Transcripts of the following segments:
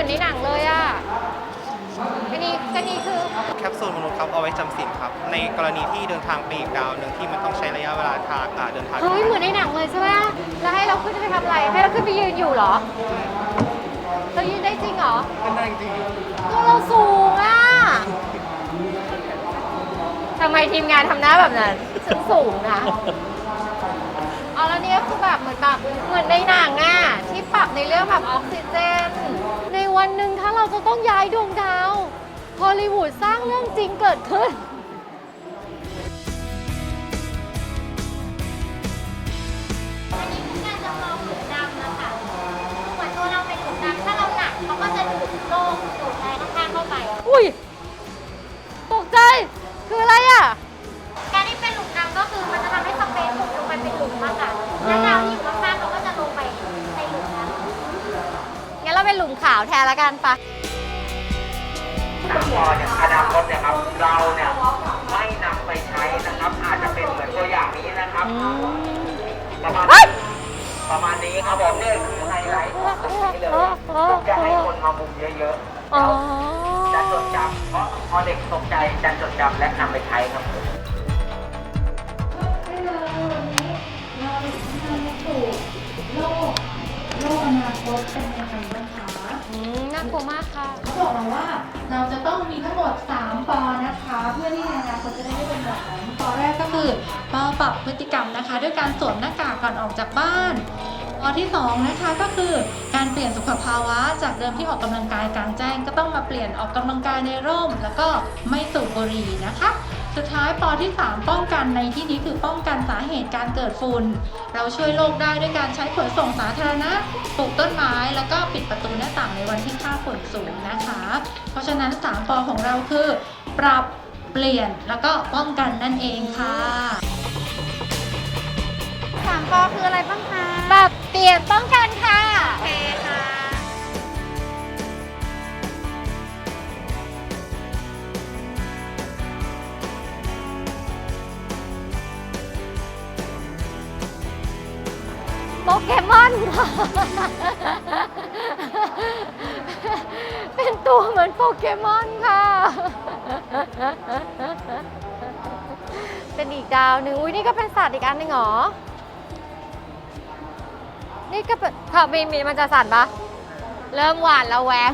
อันนี้คือ แคปซูลมนุษย์ครับเอาไว้จำศีลครับ ในกรณีที่เดินทางไปอีกดาวหนึ่งที่มันต้องใช้ระยะเวลาทางอ่าเดินทางเฮ้ย เหมือนในหนังเลยใช่ไหมแล้วให้เราขึ้นไปทำอะไร ให้เราขึ้นไปยืนอยู่เหรอ เรายืนได้จริงเหรอ ก็ได้จริงก็เราสูงอะทำไมทีมงานทำหน้าแบบนั้นฉันสูงนะ เอาแล้วเนี่ยคือแบบเหมือนแบบเหมือนในหนังอะที่ปรับในเรื่องแบบออกซิเจน ในวันหนึ่งถ้า เราจะต้องย้ายดวงดาวฮอลลีวูดสร้างเรื่องจริงเกิดขึ้น อันนี้คือการจำลองหลุมดำนะคะเหมือนตัวเราเป็นหลุมดำถ้าเราหนักเขาก็จะดูดโลกดูดอะไรข้างๆเข้าไป อุ้ย ตกใจ คืออะไรอะาเป็นหลุมขาวแทนละกันปะสามปอเนี่ยอนาคตเนี่ยครับเราเนี่ยไม่นำไปใช้นะครับ อาจจะเป็นเหมือนตัวอย่างนี้นะครับ ประมาณเฮ้ยประมาณนี้ครับผมเนี่ยคือไฮไลท์ของตรงนี้เลยจะให้คนมามุมเยอะอ๋อๆจะจดจำเพราะพอเด็กตกใจจะจดจำและนำไปใช้ครับผมโลกอนาคตเป็นยังไงบ้างคะ อืมน่ากลัวมากค่ะ เขาบอกมาว่าเราจะต้องมีทั้งหมด 3 ปอนะคะ เพื่อที่ในอนาคตจะได้ไม่เป็นแบบนั้นปอแรกก็คือปอปรับพฤติกรรมนะคะ ด้วยการสวมหน้ากากก่อนออกจากบ้านปอที่สองนะคะก็คือการเปลี่ยนสุขภาวะ จากเดิมที่ออกกำลังกายกลางแจ้ง ก็ต้องมาเปลี่ยนออกกำลังกายในร่ม แล้วก็ไม่สูบบุหรี่นะคะ สุดท้ายปอที่ 3 ป้องกันในที่นี้คือป้องกันสาเหตุการเกิดฝุ่น เราช่วยโลกได้ด้วยการใช้ขนส่งสาธารณะปลูกต้นไม้ แล้วก็ปิดประตูหน้าต่างในวันที่ค่าฝุ่นสูงนะคะ เพราะฉะนั้น 3 ปอของเราคือ ปรับเปลี่ยนแล้วก็ป้องกันนั่นเองค่ะสามปอคืออะไรบ้างคะแบบเปลี่ยนป้องกันค่ะโอเค เกมอนค่ะ เป็นตัวเหมือนโปเกมอนค่ะ เป็นอีกดาวหนึ่งอุ้ยนี่ก็เป็นสัตว์อีกอันหนึ่งหรอ นี่ก็เป็นค่ะมีมีมันจะสั่นปะเริ่มหวานระแวง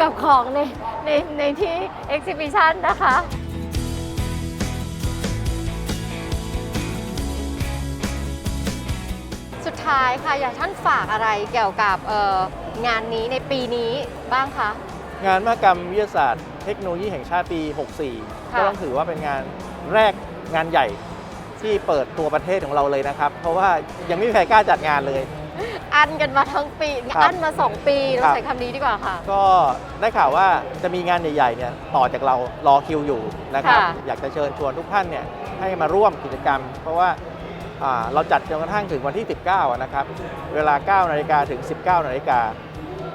กับของในในในที่เอ็กซิบิชันนะคะ ท้ายค่ะ อยากท่านฝากอะไรเกี่ยวกับเอ่องานนี้ในปีนี้บ้างคะ งานมหกรรมวิทยาศาสตร์เทคโนโลยีแห่งชาติปี 64ค่ะก็ต้องถือว่าเป็นงานแรกงานใหญ่ที่เปิดตัวประเทศของเราเลยนะครับ เพราะว่ายังไม่มีใครกล้าจัดงานเลย อันกันมาทั้งปีครับอันมา 2 ปีครัเราบใช้คำนี้ดีกว่าค่ะ ก็ได้ข่าวว่าจะมีงานใหญ่ๆเนี่ยต่อจากเรารอคิวอยู่นะครับค่ะอยากจะเชิญชวนทุกท่านเนี่ยให้มาร่วมกิจกรรม เพราะว่าอ่า เราจัดจนกระทั่งถึงวันที่ 19อะนะครับ เวลา 9 นาฬิกาถึง 19 นาฬิกา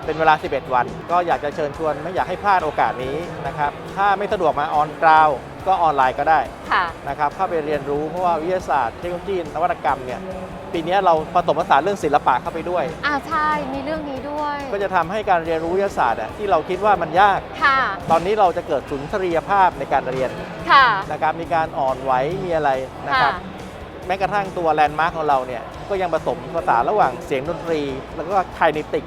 เป็นเวลา 11 วัน ก็อยากจะเชิญชวนไม่อยากให้พลาดโอกาสนี้นะครับ ถ้าไม่สะดวกมาออนกราวก็ออนไลน์ก็ได้ค่ะนะครับ เข้าไปเรียนรู้เพราะว่าวิทยาศาสตร์เทคโนโลยีนวัตกรรมเนี่ย ปีนี้เราผสมผสานเรื่องศิลปะเข้าไปด้วย อ่าใช่ มีเรื่องนี้ด้วย ก็จะทำให้การเรียนรู้วิทยาศาสตร์อะที่เราคิดว่ามันยาก ค่ะ ตอนนี้เราจะเกิดสุนทรียภาพในการเรียน ค่ะ นะครับ มีการอ่อนไหว มีอะไรนะครับค่ะ แม้กระทั่งตัวแลนด์มาร์คของเราเนี่ยก็ยังผสมผสานระหว่างเสียงดนตรี แล้วก็ไคนิติก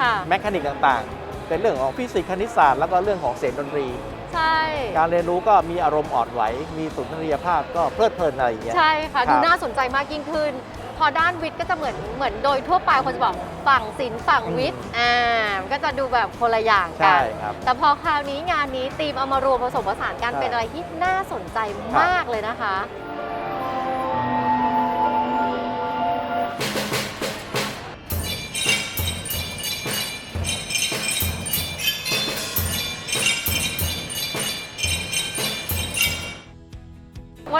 ค่ะ แมคานิกต่างๆ เป็นเรื่องของฟิสิกส์คณิตศาสตร์แล้วก็เรื่องของเสียงดนตรี ใช่ การเรียนรู้ก็มีอารมณ์อ่อนไหว มีสุนทรียภาพก็เพลิดเพลินอะไรอย่างเงี้ย ใช่ค่ะครัดูบน่าสนใจมากยิ่งขึ้น พอด้านวิทย์ก็จะเหมือนเหมือนโดยทั่วไปคนจะบอกฝั่งศิลป์ฝั่งวิทย์อ่ามันก็จะดูแบบคนละอย่างกัใช่น ครับ แต่พอคราวนี้งานนี้ทีมเอามารวมผสมผสานกันใช่ เป็นอะไรที่น่าสนใจครับมากเลยนะคะ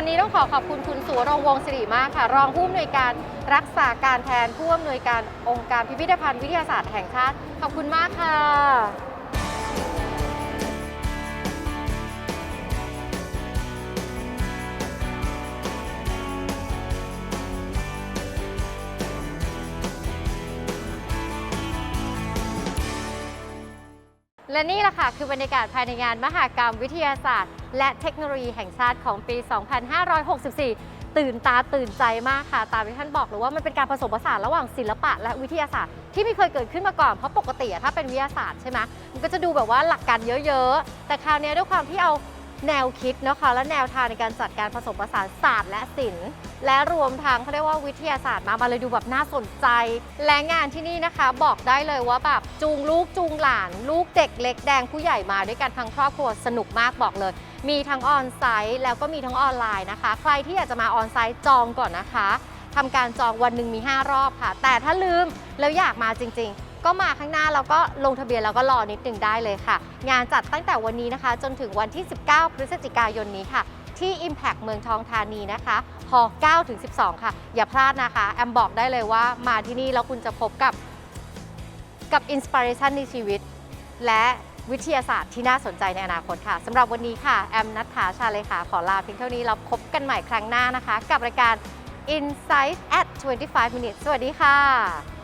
นนี้ต้องขอขอบคุณคุณสุวรงวงศิริมากค่ะ รองผู้อำนวยการรักษาการแทนผู้อำนวยการองค์การพิพิธภัณฑ์วิทยาศาสตร์แห่งชาติ ขอบคุณมากค่ะ และนี่แหละค่ะคือบรรยากาศภายในงานมหากรรมวิทยาศาสตร์ และเทคโนโลยีแห่งชาติของปี 2564 ตื่นตาตื่นใจมากค่ะ ตามที่ท่านบอกเลยว่ามันเป็นการผสมผสานระหว่างศิลปะและวิทยาศาสตร์ที่ไม่เคยเกิดขึ้นมาก่อนเพราะปกติถ้าเป็นวิทยาศาสตร์ใช่ไหมมันก็จะดูแบบว่าหลักการเยอะๆ แต่คราวนี้ด้วยความที่เอา แนวคิดนะคะและแนวทางในการจัดการผสมผสานศาสตร์และศิลป์และรวมทั้งเขาเรียกว่าวิทยาศาสตร์มามาเลยดูแบบน่าสนใจ และงานที่นี่นะคะบอกได้เลยว่าแบบจูงลูกจูงหลาน ลูกเด็กเล็กแดงผู้ใหญ่มาด้วยกันทั้งครอบครัวสนุกมากบอกเลย มีทั้งออนไซต์แล้วก็มีทั้งออนไลน์นะคะ ใครที่อยากจะมาออนไซต์จองก่อนนะคะทำการจองวันหนึ่งมี 5 รอบค่ะ แต่ถ้าลืมแล้วอยากมาจริง ๆ ก็มาข้างหน้าแล้วก็ลงทะเบียนแล้วก็รอนิดหนึ่งได้เลยค่ะ งานจัดตั้งแต่วันนี้นะคะ จนถึงวันที่ 19 พฤศจิกายนนี้ค่ะ ที่ Impact เมืองทองธานีนะคะฮ9ถึง12 ค่ะ อย่าพลาดนะคะ แอมบอกได้เลยว่ามาที่นี่แล้วคุณจะพบกับกับอินสปิเรชันในชีวิต และวิทยาศาสตร์ที่น่าสนใจในอนาคตค่ะสำหรับวันนี้ค่ะ แอมนัทธาชาเลยค่ะ ขอลาเพียงเท่านี้เราพบกันใหม่ครั้งหน้านะคะ กับรายการ Insight at 25 minutes สวัสดีค่ะ